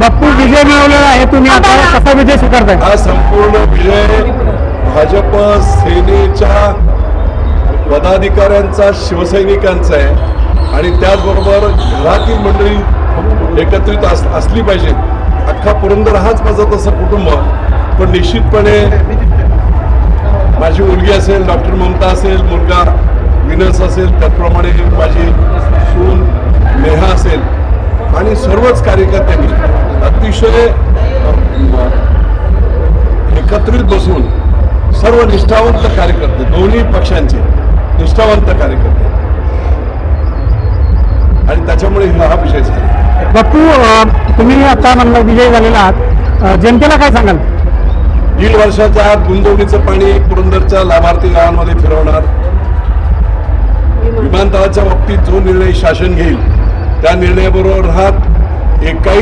बाप्पू विजय मिळवलेला आहे तुम्ही आता कसा विजय स्वीकारताय? हा संपूर्ण विजय भाजप सेनेच्या पदाधिकाऱ्यांचा शिवसैनिकांचा आहे. आणि त्याचबरोबर घरातील मंडळी एकत्रित अस असली पाहिजेत अख्खा पुरंदर हाच माझा तसं कुटुंब. पण निश्चितपणे माझी मुलगी असेल डॉक्टर ममता असेल मुलगा विनस असेल त्याचप्रमाणे माझी सून नेहा असेल. आणि सर्वच कार्यकर्त्यांनी अतिशय एकत्रित बसून सर्व निष्ठावंत कार्यकर्ते दोन्ही पक्षांचे निष्ठावंत कार्यकर्ते. आणि त्याच्यामुळे हा विजय झाला. बाप्पू अं, तुम्ही आता म्हणलं विजय झालेला आहात. जनतेला काय सांगाल? दीड वर्षाच्या आत गुंतवणुकीचं पाणी पुरंदरच्या लाभार्थी गावांमध्ये फिरवणार. विमानतळाच्या बाबतीत जो निर्णय शासन घेईल त्या निर्णयाबरोबर राहत एकाही